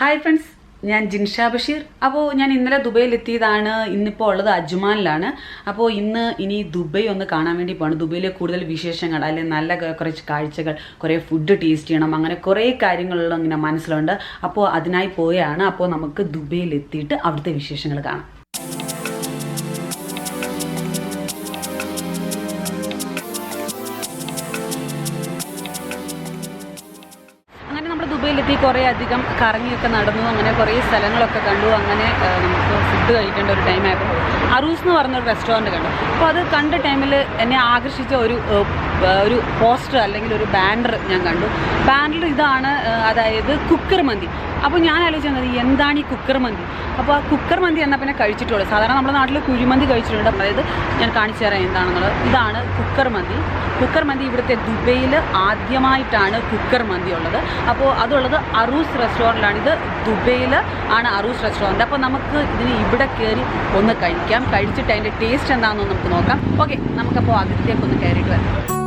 Hi friends ഞാൻ ജിൻഷാ ബഷീർ. അപ്പോൾ ഞാൻ ഇന്നലെ ദുബൈയിൽ എത്തിയതാണ് ഇന്നിപ്പോൾ ഉള്ളത് അജ്മാനിലാണ്. അപ്പോൾ ഇന്ന് ഇനി ദുബൈ ഒന്ന് കാണാൻ വേണ്ടി പോകണം ദുബൈയിലെ കൂടുതൽ വിശേഷങ്ങൾ അല്ലെങ്കിൽ നല്ല കുറച്ച് കാഴ്ചകൾ കുറേ ഫുഡ് ടേസ്റ്റ് ചെയ്യണം. അങ്ങനെ കുറേ കാര്യങ്ങളുള്ള ഇങ്ങനെ മനസ്സിലുണ്ട്. അപ്പോൾ അതിനായി പോയാണ്. അപ്പോൾ നമുക്ക് ദുബൈയിൽ എത്തിയിട്ട് അവിടുത്തെ വിശേഷങ്ങൾ കാണാം. കുറേ അധികം കറങ്ങിയൊക്കെ നടന്നു. അങ്ങനെ കുറേ സ്ഥലങ്ങളൊക്കെ കണ്ടു. അങ്ങനെ നമുക്ക് ഫുഡ് കഴിക്കേണ്ട ഒരു ടൈമായപ്പോൾ അറൂസ് എന്ന് പറഞ്ഞൊരു റെസ്റ്റോറന്റ് കണ്ടു. അപ്പോൾ അത് കണ്ട ടൈമിൽ എന്നെ ആകർഷിച്ച ഒരു ഒരു പോസ്റ്റർ അല്ലെങ്കിൽ ഒരു ബാനർ ഞാൻ കണ്ടു. ബാനറിൽ ഇതാണ് അതായത് കുക്കർ മന്തി. അപ്പോൾ ഞാൻ ആലോചിച്ചത് എന്താണ് ഈ കുക്കർ മന്തി? അപ്പോൾ ആ കുക്കർ മന്തി എന്നാൽ പിന്നെ കഴിച്ചിട്ടുള്ളൂ. സാധാരണ നമ്മുടെ നാട്ടിൽ കുഴിമന്തി കഴിച്ചിട്ടുണ്ട്. അതായത് ഞാൻ കാണിച്ചു തരാം എന്താണെന്നുള്ളത്. ഇതാണ് കുക്കർ മന്തി. കുക്കർ മന്തി ഇവിടുത്തെ ദുബൈയിൽ ആദ്യമായിട്ടാണ് കുക്കർ മന്തി ഉള്ളത്. അപ്പോൾ അതുള്ളത് അറൂസ് റെസ്റ്റോറന്റിലാണ് ഇത് ദുബൈയിൽ ആണ് അറൂസ് റെസ്റ്റോറന്റ് അപ്പോൾ നമുക്ക് ഇതിന് ഇവിടെ കയറി ഒന്ന് കഴിക്കാം. കഴിച്ചിട്ട് അതിന്റെ ടേസ്റ്റ് എന്താണെന്ന് നമുക്ക് നോക്കാം. ഓക്കെ നമുക്കപ്പോൾ അതിലേക്ക് ഒന്ന് കയറിയിട്ട് വരാം.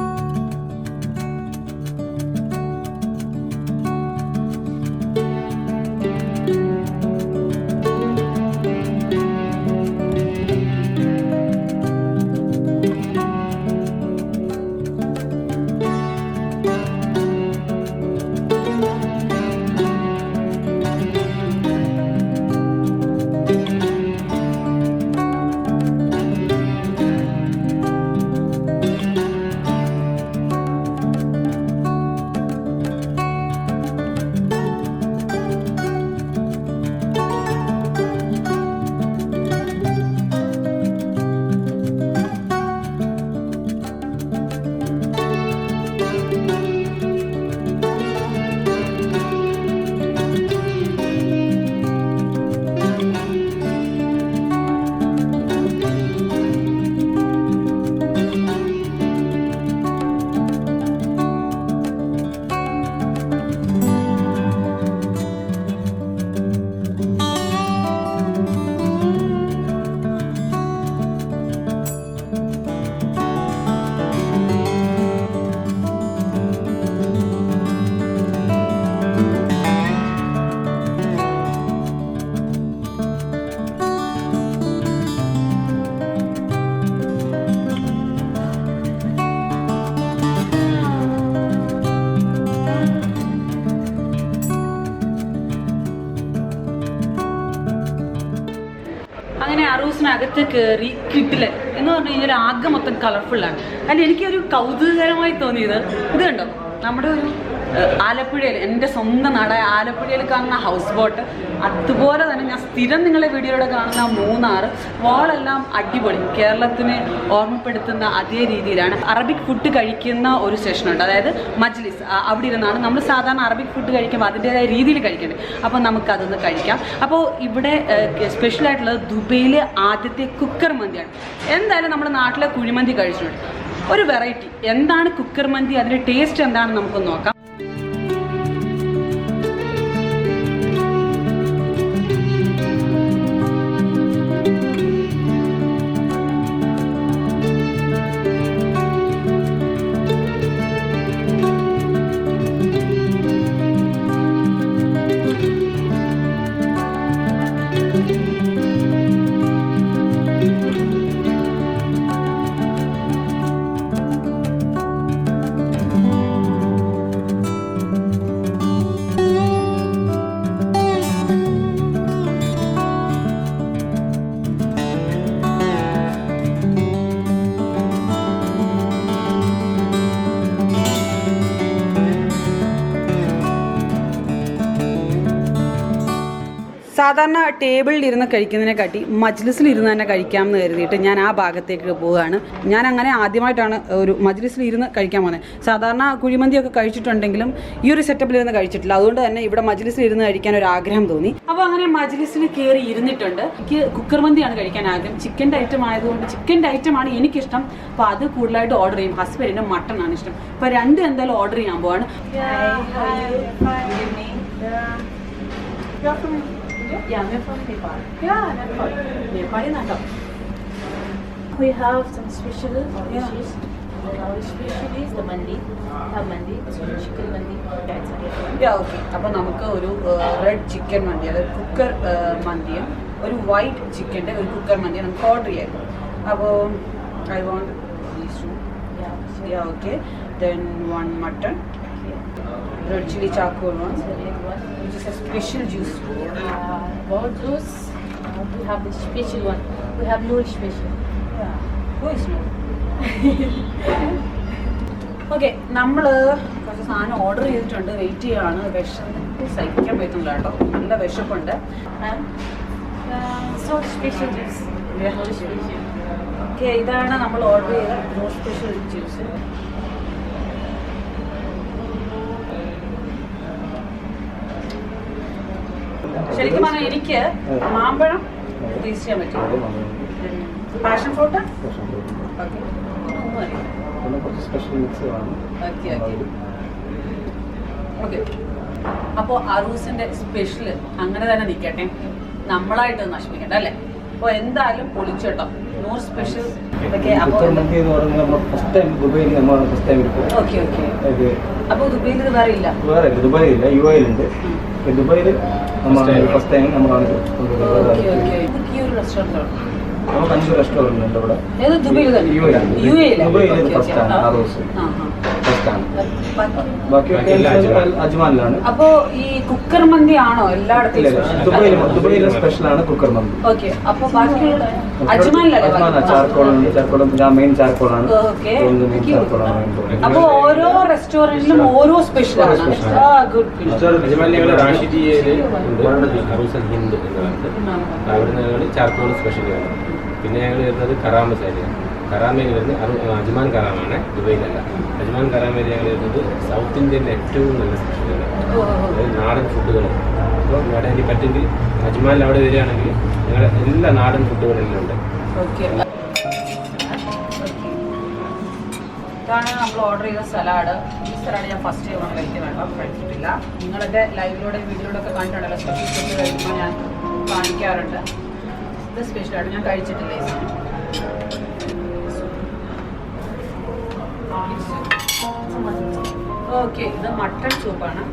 അറൂസിനകത്ത് കയറി കിട്ടില്ല? എന്ന് പറഞ്ഞു കഴിഞ്ഞാൽ ആകെ മൊത്തം കളർഫുള്ളാണ് അതിൽ എനിക്കൊരു കൗതുകകരമായി തോന്നിയത് ഇത് കണ്ടോ? നമ്മുടെ ഒരു ആലപ്പുഴയിൽ എന്റെ സ്വന്തം നാടായ ആലപ്പുഴയിൽ കാണുന്ന ഹൗസ് ബോട്ട് അതുപോലെ തന്നെ ഞാൻ സ്ഥിരം നിങ്ങളെ വീഡിയോയിലൂടെ കാണുന്ന മൂന്നാർ വാളെല്ലാം അടിപൊളി. കേരളത്തിനെ ഓർമ്മപ്പെടുത്തുന്ന അതേ രീതിയിലാണ്. അറബിക് ഫുഡ് കഴിക്കുന്ന ഒരു സെഷനുണ്ട് അതായത് മജ്ലിസ്. അവിടെ ഇരുന്നാണ് നമ്മൾ സാധാരണ അറബിക് ഫുഡ് കഴിക്കുമ്പോൾ അതിന്റെതായ രീതിയിൽ കഴിക്കേണ്ടത്. അപ്പോൾ നമുക്കതൊന്ന് കഴിക്കാം. അപ്പോൾ ഇവിടെ സ്പെഷ്യൽ ആയിട്ടുള്ളത് ദുബൈയിലെ ആദ്യത്തെ കുക്കർ മന്തിയാണ്. എന്തായാലും നമ്മുടെ നാട്ടിലെ കുഴിമന്തി കഴിച്ചിട്ടുണ്ട്. ഒരു വെറൈറ്റി എന്താണ് കുക്കർ മന്തി? അതിന്റെ ടേസ്റ്റ് എന്താണെന്ന് നമുക്ക് നോക്കാം. ടേബിളിൽ ഇരുന്ന് കഴിക്കുന്നതിനെക്കാട്ടി മജ്ലിസിൽ ഇരുന്ന് തന്നെ കഴിക്കാമെന്ന് കരുതിയിട്ട് ഞാൻ ആ ഭാഗത്തേക്ക് പോവുകയാണ്. ഞാൻ അങ്ങനെ ആദ്യമായിട്ടാണ് ഒരു മജ്ലിസിൽ ഇരുന്ന് കഴിക്കാൻ പോകുന്നത്. സാധാരണ കുഴിമന്തിയൊക്കെ കഴിച്ചിട്ടുണ്ടെങ്കിലും ഈ ഒരു സെറ്റപ്പിൽ ഇരുന്ന് കഴിച്ചിട്ടില്ല. അതുകൊണ്ട് തന്നെ ഇവിടെ മജ്ലിസിൽ ഇരുന്ന് കഴിക്കാൻ ഒരു ആഗ്രഹം തോന്നി. അപ്പോൾ അങ്ങനെ മജ്ലിസിൽ കയറി ഇരുന്നിട്ടുണ്ട്. എനിക്ക് കുക്കർ മന്തിയാണ് കഴിക്കാൻ ആഗ്രഹം. ചിക്കന്റെ ഐറ്റം ആയതുകൊണ്ട് ചിക്കന്റെ ഐറ്റമാണ് എനിക്കിഷ്ടം. അപ്പോൾ അത് കൂടുതലായിട്ട് ഓർഡർ ചെയ്യും. ഹസ്ബൻഡിന് മട്ടൺ ആണ് ഇഷ്ടം. അപ്പോൾ രണ്ട് എന്തായാലും ഓർഡർ ചെയ്യാൻ പോവാണ്. Yeah? Yeah, we're from Nepal. Yeah, Nepal. നാട്ടോ We have some special Yeah. dishes. Our special is the mandi. Have mandi, chicken mandi. That's it. okay അപ്പോൾ നമുക്ക് ഒരു റെഡ് ചിക്കൻ മന്തി അതായത് കുക്കർ മന്തിയും ഒരു വൈറ്റ് ചിക്കന്റെ ഒരു കുക്കർ മന്തിയും നമുക്ക് ഓർഡർ ചെയ്യാം അപ്പോൾ I want these two Yeah. Yeah, okay. Then one mutton, red chili charcoal one, which is a special juice. Uh, raw juice. Uh, we have the special one. We have no special. Yeah. Who is no? Okay നമ്മൾ കുറച്ച് സാധനം order ചെയ്തിട്ടുണ്ട് wait ചെയ്യാണ് വിഷം സഹിക്കാൻ പറ്റുന്നില്ല കേട്ടോ നല്ല വിശപ്പുണ്ട് uh. Yeah. No special. Okay ഇതാണ് നമ്മൾ ഓർഡർ ചെയ്ത സ്പെഷ്യൽ ജ്യൂസ് ശരിക്കും പറഞ്ഞാൽ എനിക്ക് മാമ്പഴം ടേസ്റ്റ് ചെയ്യാൻ പറ്റും പാഷൻ ഫ്രൂട്ട് ഓക്കെ അപ്പോൾ അറൂസിന്റെ സ്പെഷ്യൽ അങ്ങനെ തന്നെ നിൽക്കട്ടെ നമ്മളായിട്ട് നശിപ്പിക്കട്ടെ അല്ലേ? അപ്പോൾ എന്തായാലും പൊളിച്ചോട്ടോ നൂറ് സ്പെഷ്യൽ അപ്പൊ അപ്പോൾ ദുബൈയിൽ വേറെ ഇല്ല? വേറെ ദുബായിലില്ല യു എയിലുണ്ട് ദുബായിൽ നമ്മളാണ് ഫസ്റ്റ് ടൈം നമ്മളാണ് നമുക്ക് അഞ്ച് റെസ്റ്റോറന്റ് ഉണ്ട് ഇവിടെ. ദുബൈയിലാണ് ഫസ്റ്റ് ആണ് ആ റോസ്. അജ്മാനിലാണ് അപ്പോ ഈ കുക്കർ മന്തി ആണോ എല്ലായിടത്തും സ്പെഷ്യൽ ആണ് കുക്കർ മന്തി. ഓക്കെ. അപ്പൊ മെയിൻ ചാർക്കോളാണ്. അപ്പൊ ഓരോ റെസ്റ്റോറന്റിലും ഓരോ സ്പെഷ്യൽ ആണ്. പിന്നെ ഞങ്ങൾ വരുന്നത് കറാമ സൈഡിലാണ് കറാമയിൽ വരുന്നത് അറു അജ്മാൻ കറാമാണ് ദുബൈയിലല്ല. അജ്മാൻ കറാമയിൽ ഞങ്ങൾ വരുന്നത് സൗത്ത് ഇന്ത്യയിലെ ഏറ്റവും നല്ല സ്പെഷ്യലാണ് അതായത് നാടൻ ഫുഡുകളും. അപ്പോൾ ഇവിടെ എനിക്ക് പറ്റുമെങ്കിൽ അജ്മാനിൽ അവിടെ വരികയാണെങ്കിൽ ഞങ്ങളുടെ എല്ലാ നാടൻ ഫുഡുകളെല്ലാം ഉണ്ട് ഇതാണ് നമ്മൾ ഓർഡർ ചെയ്ത സലാഡ്. ഈ സലാഡ് ഞാൻ ഫസ്റ്റ് ടൈം ആണ് കഴിക്കുന്നത് കഴിച്ചിട്ടില്ല. നിങ്ങളൊക്കെ ലൈവിലൂടെ വീഡിയോയിലൂടെ ഒക്കെ കണ്ടിട്ടുണ്ടല്ലോ. സ്പെഷ്യൽ ഫുഡ് കഴിക്കുമ്പോൾ ഞാൻ കാണിക്കാറുണ്ട്. ഇത് സ്പെഷ്യലായിട്ട് ഞാൻ കഴിച്ചിട്ടില്ല ഈ സാധനം ഓക്കെ ഇത് മട്ടൺ സൂപ്പാണ്.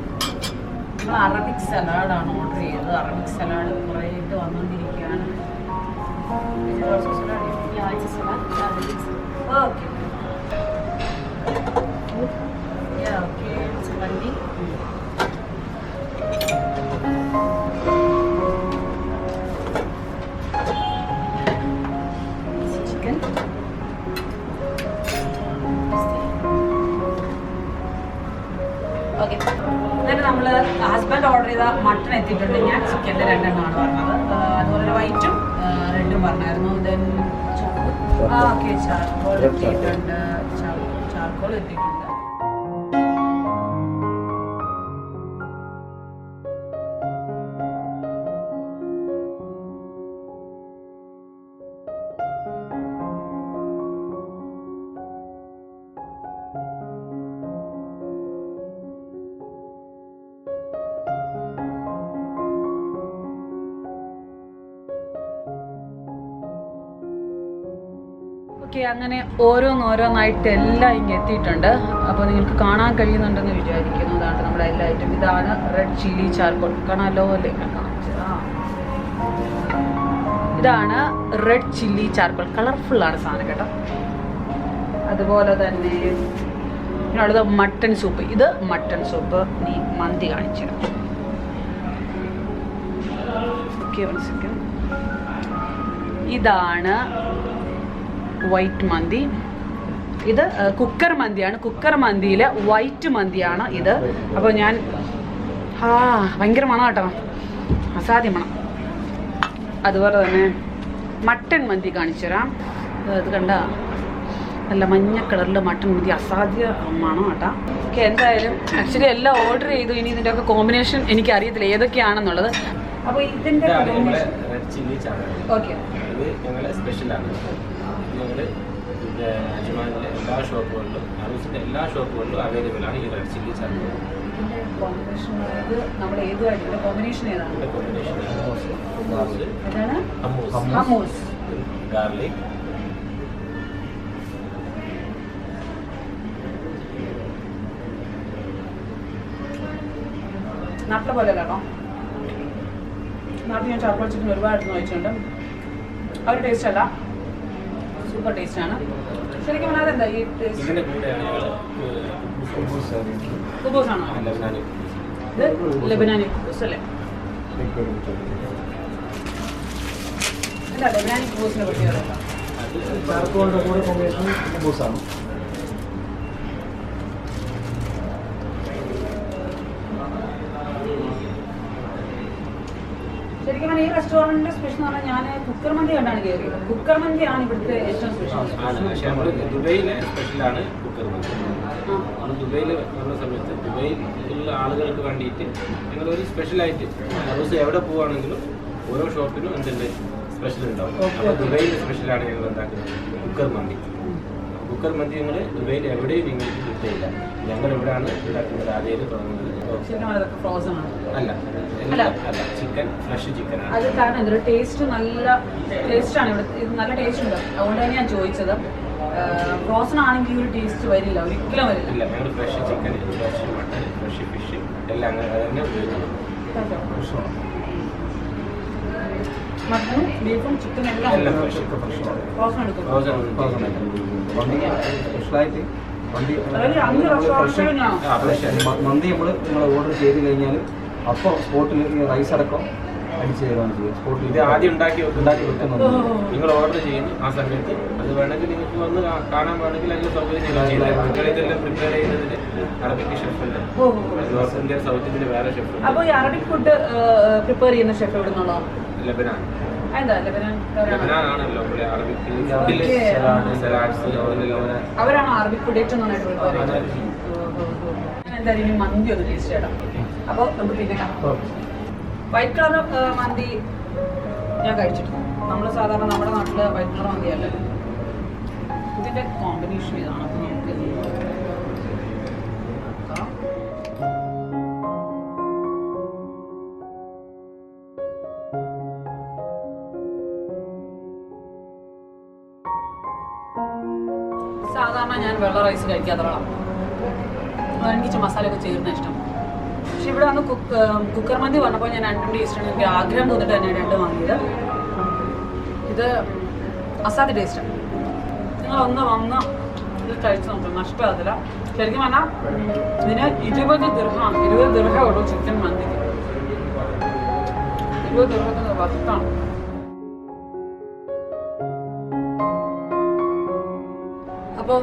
നമ്മൾ അറബിക് സലാഡാണ് ഓർഡർ ചെയ്തത്. അറബിക് സലാഡ് കുറേ ഇത് വന്നുകൊണ്ടിരിക്കുകയാണ് ഓക്കെ. ഓക്കെ also ഓർഡർ ചെയ്ത മട്ടൺ എത്തിയിട്ടുണ്ട്. ഞാൻ ചിക്കന്റെ രണ്ടെണ്ണമാണ് പറഞ്ഞത്. അതുപോലെ വൈറ്റും റെഡും പറഞ്ഞായിരുന്നു. ദെൻ ആ ഓക്കെ ചാർക്കോൾ. എത്തിയിട്ടുണ്ട്. ചാർക്കോൾ എത്തിയിട്ടുണ്ട്. അങ്ങനെ ഓരോന്നോരോന്നായിട്ട് എല്ലാം ഇങ്ങ് എത്തിയിട്ടുണ്ട്. അപ്പോൾ നിങ്ങൾക്ക് കാണാൻ കഴിയുന്നുണ്ടെന്ന് വിചാരിക്കുന്നു. അതാണ് നമ്മുടെ എല്ലാ ഐറ്റം ഇതാണ് റെഡ് ചില്ലി ചാർക്കോൾ കാണാമല്ലോ അല്ലേ. ഇതാണ് റെഡ് ചില്ലി ചാർക്കോൾ കളർഫുൾ ആണ് സാധനം കേട്ടോ. അതുപോലെ തന്നെ അടുത്ത മട്ടൺ സൂപ്പ് ഇത് മട്ടൺ സൂപ്പ് നീ മന്തി കാണിച്ചു ഓക്കെ ഇതാണ് വൈറ്റ് മന്തി. ഇത് കുക്കർ മന്തിയാണ്. കുക്കർ മന്തിയിലെ വൈറ്റ് മന്തിയാണ് ഇത്. അപ്പോൾ ഞാൻ ആ ഭയങ്കര മണം കേട്ടോ. അസാധ്യ മണം. അതുപോലെ തന്നെ മട്ടൺ മന്തി കാണിച്ചു തരാം ഇത് കണ്ട? നല്ല മഞ്ഞ കളറിൽ മട്ടൺ മന്തി അസാധ്യ മണം കേട്ടോ. ഓക്കെ എന്തായാലും ആക്ച്വലി എല്ലാം ഓർഡർ ചെയ്തു. ഇനി ഇതിന്റെ ഒക്കെ കോമ്പിനേഷൻ എനിക്ക് അറിയത്തില്ല ഏതൊക്കെയാണെന്നുള്ളത് അപ്പോൾ ഇതിന്റെ ഓക്കെ. സ്പെഷ്യലാണ് എന്റെ അജ്മാനിലെ എല്ലാ ഷോപ്പുകളിലും അറൂസിന്റെ എല്ലാ ഷോപ്പുകളിലും അവൈലബിൾ ഈ red chilli salad combination garlic നട്ട പോലെ കാണോ നാട്ടിൽ ഞാൻ ചാർക്കോൾ ചിക്കൻ ഒരുപാട് കഴിച്ചിട്ടുണ്ട് ആ ടേസ്റ്റ് അല്ല. സൂപ്പർ ടേസ്റ്റ് ആണ്. ശരിക്കും പറഞ്ഞാൽ എന്താ ഈ ടേസ്റ്റ് കുബൂസ് ആണോ? ലബനാനി. ഇത് ലെബനാനി കുബൂസ് അല്ലേ? ലെബനാനി കുബൂസിനെ പ്രത്യേകത എന്താ? ചാർക്കോളിന്റെ കൂടെ കോമ്പിനേഷൻ ബൂസാണ് റെസ്റ്റോറന്റിന്റെ സ്പെഷ്യൽ എന്ന് പറഞ്ഞാൽ ഞാൻ കുക്കർ മന്തി കണ്ടാണ് കയറിയത് കുക്കർ മന്തിയാണ് ഇവിടുത്തെ ഏറ്റവും സ്പെഷ്യൽ പക്ഷെ നമ്മൾ ദുബൈയിലെ സ്പെഷ്യലാണ് കുക്കർ മന്തി നമ്മൾ ദുബൈയിൽ വരുന്ന സമയത്ത് ദുബൈയിലുള്ള ആളുകൾക്ക് വേണ്ടിയിട്ട് ഞങ്ങൾ ഒരു സ്പെഷ്യലായിട്ട് ദിവസം എവിടെ പോവുകയാണെങ്കിലും ഓരോ ഷോപ്പിനും എന്തുണ്ട് സ്പെഷ്യൽ ഉണ്ടാവും. അപ്പോൾ ദുബൈയിലെ സ്പെഷ്യലാണ് ഞങ്ങൾ ഉണ്ടാക്കുന്നത് കുക്കർ മന്തി കുക്കർ മന്തി ഞങ്ങൾ ദുബൈയിൽ എവിടെയും നിങ്ങൾക്ക് കിട്ടില്ല ഞങ്ങൾ എവിടെയാണ് ഉണ്ടാക്കുന്നത്. ആദ്യം തുടങ്ങുന്നത്. ഫ്രോസൺ ആണ്. അല്ല അല്ല. ചിക്കൻ ഫ്രഷ് ചിക്കൻ അത് കാരണം ഇതൊരു ടേസ്റ്റ് നല്ല ടേസ്റ്റ് ആണ്. ഇവിടെ ഇത് നല്ല ടേസ്റ്റ് ഉണ്ട്. അതുകൊണ്ട് തന്നെ ഞാൻ ചോദിച്ചത് ഫ്രോസൺ ആണെങ്കിൽ ഒരു ടേസ്റ്റ് വരില്ല. ഒരിക്കലും വരില്ല. ഇല്ല ഞങ്ങൾ fresh chicken fresh mutton fresh fish എല്ലാം അങ്ങനെ തന്നെ ഉപയോഗിക്കണം മട്ടനും ബീഫും ചിക്കനും എല്ലാം ഫ്രഷ് ഫ്രോസൺ എടുക്കും ഫ്രോസൺ ഫ്രോസൺ സ്പെഷ്യലായിട്ട് വണ്ടി മന്തി നമ്മൾ നിങ്ങൾ ഓർഡർ ചെയ്ത് കഴിഞ്ഞാൽ അപ്പോൾ സ്പോട്ടിൽ ഈ റൈസ് അടക്കം അടിച്ച് തരുവാണ് ചെയ്യുക. സ്പോട്ടിൽ ഇത് ആദ്യം ഉണ്ടാക്കി ഉണ്ടാക്കി വെക്കുന്നുണ്ട് നിങ്ങൾ ഓർഡർ ചെയ്യുന്നു ആ സമയത്ത്. അത് വേണമെങ്കിൽ നിങ്ങൾക്ക് വന്ന് കാണാൻ വേണമെങ്കിൽ അതിന് സൗകര്യം ഇതെല്ലാം പ്രിപ്പയർ ചെയ്യുന്നതിന് അറബിക് ഷെഫ് ഉണ്ട് നോർത്ത് സൗത്ത് വേറെ ഷെഫ് ഉണ്ട്. അപ്പോൾ ഈ അറബിക് ഫുഡ് പ്രിപ്പയർ ചെയ്യുന്ന ഷെഫ് എവിടെ നിന്നുള്ള ലബനാൻ. അവരാണ്? അറബിക് ഏറ്റവും നന്നായിട്ട് ഞാൻ എന്തായാലും ഇനി മന്തി ഒന്ന് ടേസ്റ്റ് ചെയ്യണം അപ്പോൾ നമുക്ക് പിന്നെ വൈറ്റ് കളർ മന്തി ഞാൻ കഴിച്ചിട്ടുണ്ട് നമ്മൾ സാധാരണ നമ്മുടെ നാട്ടിൽ വൈറ്റ് കളർ മന്തി അല്ല ഇതിന്റെ കോമ്പിനേഷൻ ഇതാണ്. കഴിക്കാത്തവളാണ് എനിക്ക് മസാലയൊക്കെ ചേർന്ന ഇഷ്ടം. പക്ഷെ ഇവിടെ വന്ന് കുക്ക് കുക്കർ മന്തി വന്നപ്പോൾ ഞാൻ രണ്ടും ടേസ്റ്റ് എനിക്ക് ആഗ്രഹം തോന്നിട്ട് തന്നെ രണ്ടും വാങ്ങിയത്. ഇത് അസാധ്യ ടേസ്റ്റാണ് നിങ്ങൾ ഒന്ന് വന്ന് ഇത് കഴിച്ച് നോക്കും. നഷ്ടമാകത്തില്ല ശരിക്കും പറഞ്ഞാൽ ഇതിന് ഇരുപത് ദീർഘമാണ് ഇരുപത് ദീർഘം ഉള്ളൂ ചിക്കൻ മന്തിക്ക്. ഇരുപത് ദീർഘത്തിന് വർത്താണ് അപ്പോൾ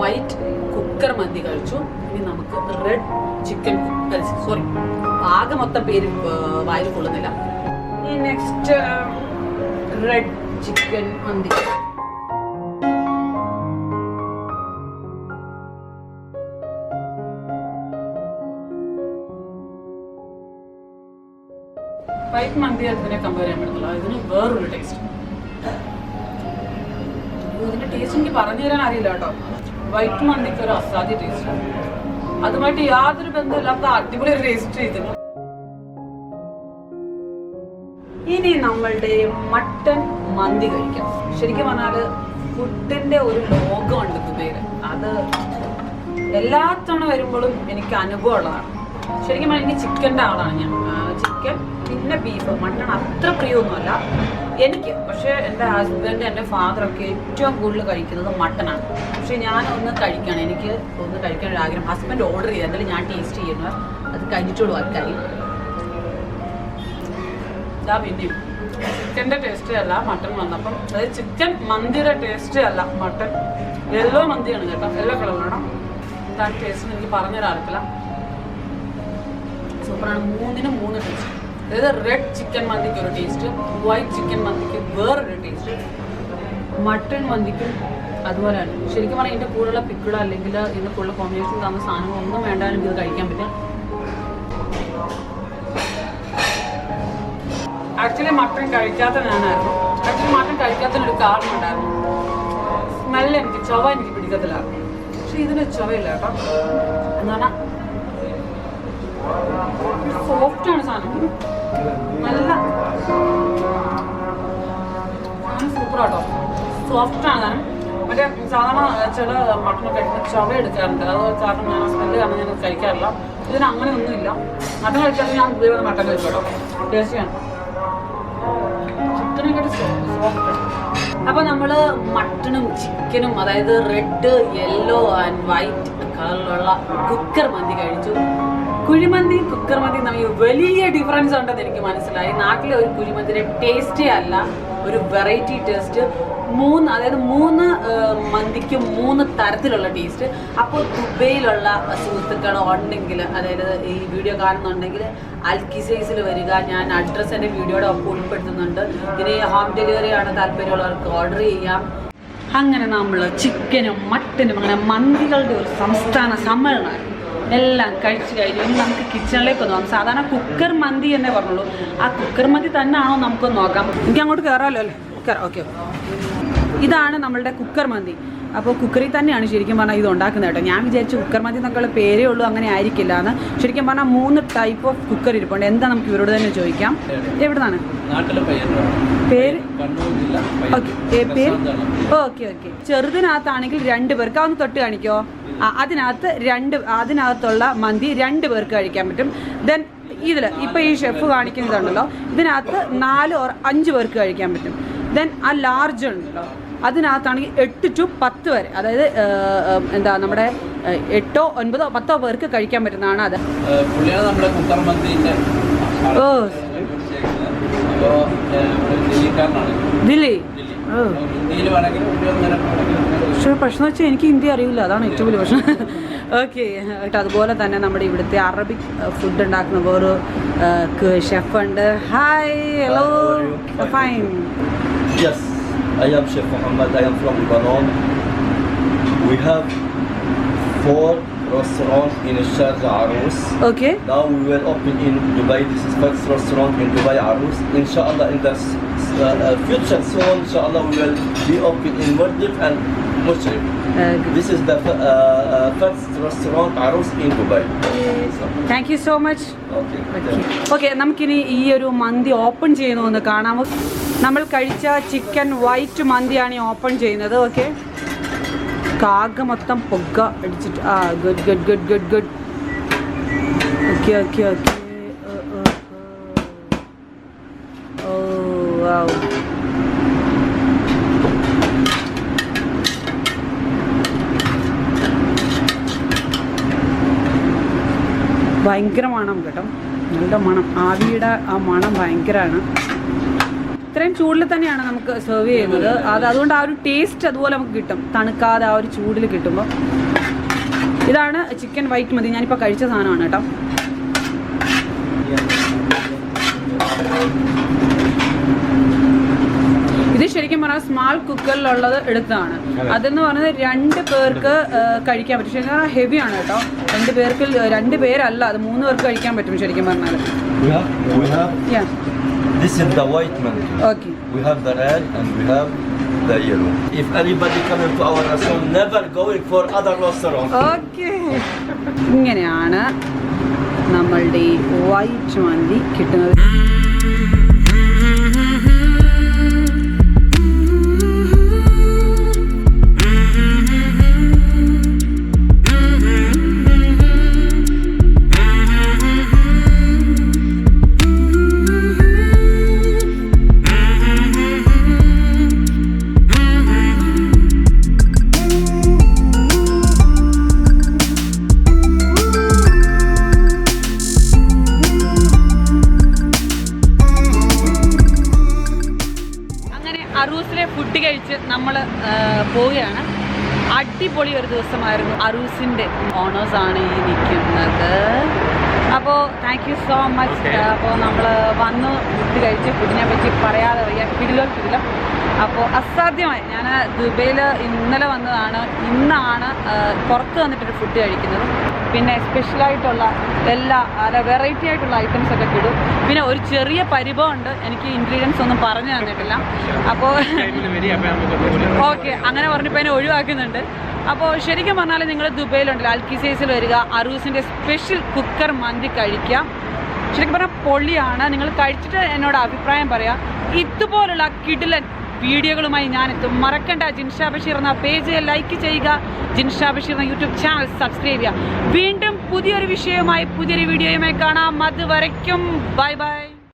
വൈറ്റ് കുക്കർ മന്തി കഴിച്ചു. ഇനി നമുക്ക് റെഡ് ചിക്കൻ സോറി ആകെ മൊത്തം പേര് വായിൽ കൊള്ളുന്നില്ല. ഈ next red chicken mandi. White mandi അതിനെ കമ്പയർ ചെയ്യാൻ പറ്റത്തില്ല ഇതിന് വേറൊരു ടേസ്റ്റ് ഇതിന്റെ ടേസ്റ്റ് എനിക്ക് പറഞ്ഞു തരാൻ അറിയില്ല കേട്ടോ. വൈറ്റ് മന്തിക്ക് ഒരു അസാധ്യ ടേസ്റ്റ് അതുമായിട്ട് യാതൊരു ബന്ധമില്ലാത്ത അടിപൊളി ഒരു ടേസ്റ്റ് ഇതിന് ഇനി നമ്മളുടെ മട്ടൻ മന്തി കഴിക്കാം. ശരിക്കും പറഞ്ഞാൽ ഫുഡിന്റെ ഒരു ലോകമുണ്ട് പേര്. അത് എല്ലാ വരുമ്പോഴും എനിക്ക് അനുഭവമുള്ളതാണ്. ശരിക്കും പറഞ്ഞാൽ എനിക്ക് ചിക്കന്റെ ആളാണ് ഞാൻ. ചിക്കൻ പിന്നെ ബീഫ് മട്ടൺ അത്ര പ്രിയമൊന്നുമല്ല. എനിക്ക് പക്ഷേ എന്റെ ഹസ്ബൻഡ് എന്റെ ഫാദറൊക്കെ ഏറ്റവും കൂടുതൽ കഴിക്കുന്നത് മട്ടനാണ് പക്ഷേ ഞാനൊന്ന് കഴിക്കണം. എനിക്ക് ഒന്ന് കഴിക്കാൻ ഒരു ആഗ്രഹം. ഹസ്ബൻഡ് ഓർഡർ ചെയ്ത്. എന്തായാലും ഞാൻ ടേസ്റ്റ് ചെയ്യുന്നു. അത് കഴിച്ചോളൂ ആൾക്കാരി ഇതാ പിന്നെ ചിക്കന്റെ ടേസ്റ്റ് അല്ല മട്ടൺ വന്നപ്പം അതായത് ചിക്കൻ മന്തിയുടെ ടേസ്റ്റ് അല്ല മട്ടൺ യെല്ലോ മന്തിയാണ് കേട്ടോ. യെല്ലോ കളറാണ് എന്താണ് ടേസ്റ്റ് എനിക്ക് പറഞ്ഞുതരാറില്ല സൂപ്പറാണ്. മൂന്നിനും മൂന്ന് ടേസ്റ്റ് അതായത് റെഡ് ചിക്കൻ മന്തിക്ക് ഒരു ടേസ്റ്റ് വൈറ്റ് ചിക്കൻ മന്തിക്ക് വേറൊരു ടേസ്റ്റ് മട്ടൺ മന്തിക്കും അതുപോലെയാണ്. ശരിക്കും പറഞ്ഞാൽ ഇതിന്റെ കൂടെയുള്ള പിക്കിളോ അല്ലെങ്കിൽ ഇതിന്റെ കൂടെ കോമ്പിനേഷൻ തന്ന സാധനങ്ങളൊന്നും വേണ്ടാലും ഇത് കഴിക്കാൻ പറ്റും ആക്ച്വലി മട്ടൺ കഴിക്കാത്ത ഞാനായിരുന്നു ആക്ച്വലി മട്ടൺ കഴിക്കാത്തതിനൊരു കാരണം ഉണ്ടായിരുന്നു. സ്മെല്ല് എനിക്ക് ചവ എനിക്ക് പിടിക്കത്തില്ലായിരുന്നു പക്ഷെ ഇതിന് ചവയില്ല കേട്ടോ. എന്ന് പറഞ്ഞാൽ സോഫ്റ്റാണ് സാധനം. നല്ല. സാധനം സൂപ്പറാട്ടോ സോഫ്റ്റാണ് സാധനം. മറ്റേ സാധാരണ ചില മട്ടൺ കഴിക്കുന്ന ചവ എടുക്കാറുണ്ട്. അത് കാരണം ഞാൻ സ്മെല്ല് കാരണം ഞാൻ കഴിക്കാറില്ല. ഇതിന് അങ്ങനെ ഒന്നുമില്ല മട്ടൻ കഴിക്കാതെ ഞാൻ മട്ടൻ മട്ടൻ കഴിച്ചോട്ടോ ടേസ്റ്റിയാണ്. ചിക്കനെക്കാട്ടി സോഫ്റ്റ് അപ്പോൾ നമ്മൾ മട്ടണും ചിക്കനും അതായത് റെഡ് യെല്ലോ ആൻഡ് വൈറ്റ് കളറിലുള്ള കുക്കർ മന്തി കഴിച്ചു. കുഴിമന്തി കുക്കർ മന്തി തമ്മിൽ വലിയ ഡിഫറൻസ് ഉണ്ടെന്ന് എനിക്ക് മനസ്സിലായി. നാട്ടിലെ ഒരു കുഴിമന്തിയുടെ ടേസ്റ്റേ അല്ല ഒരു വെറൈറ്റി ടേസ്റ്റ് മൂന്ന് അതായത് മൂന്ന് മന്തിക്ക് മൂന്ന് തരത്തിലുള്ള ടേസ്റ്റ് അപ്പോൾ ദുബൈയിലുള്ള സുഹൃത്തുക്കൾ ഉണ്ടെങ്കിൽ അതായത് ഈ വീഡിയോ കാണുന്നുണ്ടെങ്കിൽ അൽക്കിസൈസിൽ വരിക. ഞാൻ അഡ്രസ്സ് എന്റെ വീഡിയോയുടെ ഒപ്പം ഉൾപ്പെടുത്തുന്നുണ്ട്. ഇനി ഹോം ഡെലിവറിയാണ് താല്പര്യമുള്ളവർക്ക് ഓർഡർ ചെയ്യാം. അങ്ങനെ നമ്മൾ ചിക്കനും മട്ടനും അങ്ങനെ മന്തികളുടെ ഒരു സംസ്ഥാന സമ്മേളനമായിരുന്നു എല്ലാം കഴിച്ചു കഴിഞ്ഞു ഇനി നമുക്ക് കിച്ചണിലേക്ക് ഒന്ന് പോകാം. സാധാരണ കുക്കർ മന്തി എന്നേ പറഞ്ഞുള്ളൂ. ആ കുക്കർ മന്തി തന്നെയാണോ നമുക്കൊന്ന് നോക്കാം. എനിക്ക് അങ്ങോട്ട് കയറാമല്ലോ അല്ലേ? കയറാം ഓക്കെ. ഇതാണ് നമ്മളുടെ കുക്കർ മന്തി. അപ്പോൾ കുക്കറിൽ തന്നെയാണ് ശരിക്കും പറഞ്ഞാൽ ഇത് ഉണ്ടാക്കുന്നത് കേട്ടോ. ഞാൻ വിചാരിച്ചു കുക്കർ മന്തി എന്നൊക്കെയുള്ള പേരേ ഉള്ളൂ അങ്ങനെ ആയിരിക്കില്ല എന്ന്. ശരിക്കും പറഞ്ഞാൽ മൂന്ന് ടൈപ്പ് ഓഫ് കുക്കർ ഇരിപ്പുണ്ട്. എന്താ നമുക്ക് ഇവരോട് തന്നെ ചോദിക്കാം. എവിടുന്നാണ്? പേര്? ഓക്കെ. പേര്? Okay okay. ചെറുതിനകത്താണെങ്കിൽ രണ്ട് പേർക്ക് അതൊന്ന് തൊട്ട് കാണിക്കോ. അതിനകത്ത് രണ്ട് അതിനകത്തുള്ള മന്തി രണ്ട് പേർക്ക് കഴിക്കാൻ പറ്റും. ദെൻ ഇതിൽ ഇപ്പോൾ ഈ ഷെഫ് കാണിക്കുന്നതുണ്ടല്ലോ. ഇതിനകത്ത് നാല് ഓർ അഞ്ച് പേർക്ക് കഴിക്കാൻ പറ്റും. ദെൻ ആ ലാർജ് ഉണ്ടല്ലോ. അതിനകത്താണെങ്കിൽ എട്ട് ടു പത്ത് വരെ അതായത് എന്താ നമ്മുടെ എട്ടോ ഒൻപതോ പത്തോ പേർക്ക് കഴിക്കാൻ പറ്റുന്നതാണ് അത്. ഓ. ദില്ലി ദില്ലി ഓ. പക്ഷേ പ്രശ്നം വെച്ചാൽ എനിക്ക് ഹിന്ദി അറിയില്ല അതാണ് ഏറ്റവും വലിയ പ്രശ്നം ഓക്കെ കേട്ടോ അതുപോലെ തന്നെ നമ്മുടെ ഇവിടുത്തെ അറബിക് ഫുഡ് ഉണ്ടാക്കുന്ന വേറൊരു ഷെഫ് ഉണ്ട് hi hello fine yes I am chef Muhammad I am from Lebanon. We have four restaurants in Sharjah Arus. Okay. Now we will open in Dubai. This is first restaurant in Dubai Arus. Inshallah, in the uh, future soon, inshallah, we will be open in Maldives and Mushrif. This is the uh, uh, first restaurant Arus in Dubai. Thank you so much Okay. Okay. Okay നമുക്കിനി ഈ ഒരു മന്തി open ചെയ്യുന്നു ഒന്ന് കാണാമോ നമ്മൾ കഴിച്ച chicken white മന്തിയാണ് ഈ open ചെയ്യുന്നത്. Okay കാക മൊത്തം പൊക്ക അടിച്ചിട്ട്. ആ good good good good good okay okay okay oh wow ഭയങ്കര മണം കേട്ടോ. നല്ല മണം. ആവിയുടെ ആ മണം ഭയങ്കരമാണ് ഇത്രയും ചൂടിൽ തന്നെയാണ് നമുക്ക് സെർവ് ചെയ്യുന്നത്. അത് അതുകൊണ്ട് ആ ഒരു ടേസ്റ്റ് അതുപോലെ നമുക്ക് കിട്ടും. തണുക്കാതെ ആ ഒരു ചൂടിൽ കിട്ടുമ്പോൾ ഇതാണ് ചിക്കൻ വൈറ്റ് മതി. ഞാനിപ്പോൾ കഴിച്ച സാധനമാണ് കേട്ടോ. ശരിക്കും പറഞ്ഞാൽ സ്മാൾ കുക്കറിലുള്ളത് എടുത്തതാണ് അതെന്ന് പറഞ്ഞത് രണ്ട് പേർക്ക് കഴിക്കാൻ പറ്റും ശരിക്കും പറഞ്ഞാൽ ആണ് കേട്ടോ രണ്ട് പേർക്ക് രണ്ട് പേരല്ല അത് മൂന്ന് പേർക്ക് കഴിക്കാൻ പറ്റും ശരിക്കും പറഞ്ഞാൽ this is the white menu. Okay. We have the red and we have the yellow. If anybody coming to our restaurant, never going for other restaurant. Okay. ഇങ്ങനെയാണ് നമ്മളുടെ വൈറ്റ് മന്തി കിട്ടുന്നത് പുറത്ത് വന്നിട്ടൊരു ഫുഡ് കഴിക്കുന്നത് പിന്നെ സ്പെഷ്യലായിട്ടുള്ള എല്ലാ അല്ല വെറൈറ്റി ആയിട്ടുള്ള ഐറ്റംസ് ഒക്കെ കിടും പിന്നെ ഒരു ചെറിയ പരിഭവം ഉണ്ട് എനിക്ക് ഇൻഗ്രീഡിയൻസ് ഒന്നും പറഞ്ഞു തന്നിട്ടില്ല. അപ്പോൾ ഓക്കെ അങ്ങനെ പറഞ്ഞപ്പോൾ എന്നെ ഒഴിവാക്കുന്നുണ്ട്. അപ്പോൾ ശരിക്കും പറഞ്ഞാൽ നിങ്ങൾ ദുബൈയിലുണ്ടല്ലോ അൽക്കിസൈസിൽ വരിക അറൂസിന്റെ സ്പെഷ്യൽ കുക്കർ മന്തി കഴിക്കാം ശരിക്കും പറഞ്ഞാൽ പൊള്ളിയാണ് നിങ്ങൾ കഴിച്ചിട്ട് എന്നോട് അഭിപ്രായം പറയാം. ഇതുപോലുള്ള കിടിലൻ വീഡിയോകളുമായി ഞാനെത്തും. മറക്കണ്ട. ജിൻഷാ ബഷീർ എന്ന പേജ് ലൈക്ക് ചെയ്യുക. ജിൻഷാ ബഷീർ എന്ന യൂട്യൂബ് ചാനൽ സബ്സ്ക്രൈബ് ചെയ്യുക. വീണ്ടും പുതിയൊരു വിഷയവുമായി പുതിയൊരു വീഡിയോയുമായി കാണാം. അതുവരയ്ക്കും. Bye bye.